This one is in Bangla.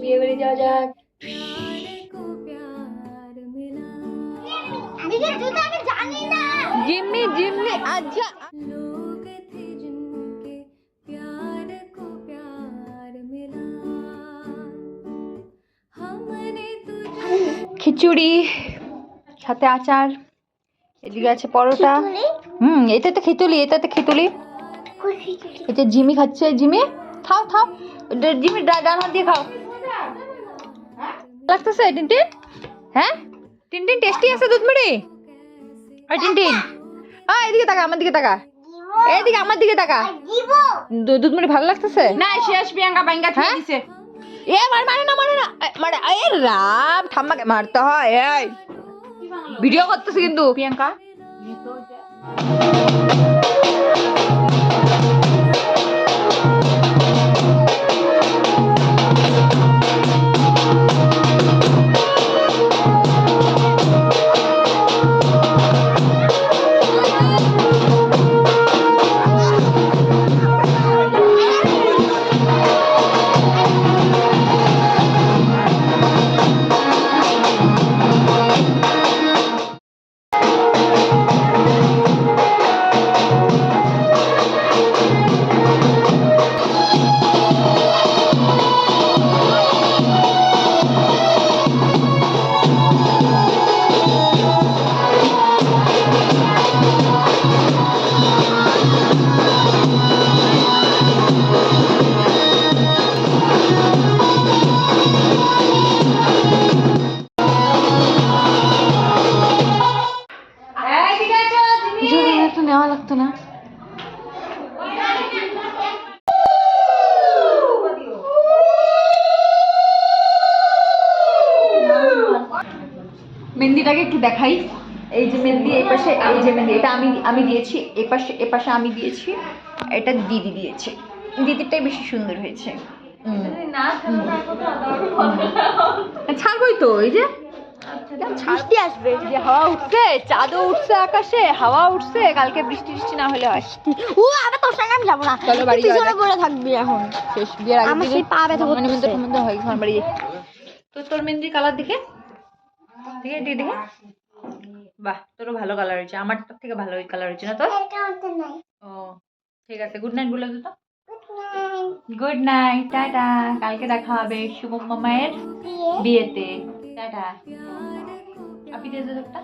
বিয়ে বাড়ি যাক জিম্মি জিম্মি আচ্ছা খিচুড়ি সাথে আচার এদিকে আছে পরোটা। হুম এটাতে খিচুড়ি এটাতে খিচুড়ি। এটা জিমি খাচ্ছে জিমি? খাও খাও। জিমি ডান হাত দিয়ে খাও। লাগতেছে টিনটিন? হ্যাঁ? টিনটিন টেস্টি আছে দুধ মুড়ি আর টিনটিন। আ এদিকে তাকা আমার দিকে তাকা। এদিকে আমার দিকে তাকা। দুধ মুড়ি ভালো লাগতেছে? না শেষ প্রিয়াঙ্কা বাইঙ্গা হ্যাঁ? খেয়ে দিছে। এ মার মানে না মানে না। মানে এ রাম ঠাম্মাকে মারতে হয় এই। ভিডিও করতেছে কিন্তু। প্রিয়াঙ্কা? নেওয়া লাগতো না। মেহেন্দিটাকে একটু দেখাই। এই যে মেহেন্দি এই পাশে এই যে মেহেন্দি এটা আমি আমি দিয়েছি এ পাশে এ পাশে আমি দিয়েছি এটা দিদি দিয়েছে। দিদিরটাই বেশি সুন্দর হয়েছে। ছাড়বই তো এই যে। বৃষ্টি আসবে? যে হাওয়া উঠছে চাঁদও উঠছে আকাশে হাওয়া উঠছে কালকে বৃষ্টি বৃষ্টি না হলে হয়। ও তোর সঙ্গে আমি যাব না। চলো বাড়ি পিছনে পড়ে থাকবি এখন। শেষ বিয়ের আগে আমার সেই পা ব্যথা মানে মধ্যে হয় ঘর বাড়ি তো তোর মেহেন্দির কালার দেখে? দেখে দেখে দেখে। বাহ তোরও ভালো কালার হয়েছে। আমার থেকে ভালো কালার হয়েছে না তোর? ও ঠিক আছে গুড নাইট বলে তো। Good night tata. কালকে দেখা হবে শুভম মামায়ের বিয়েতে। টাটা আপনি দিয়ে দে একটা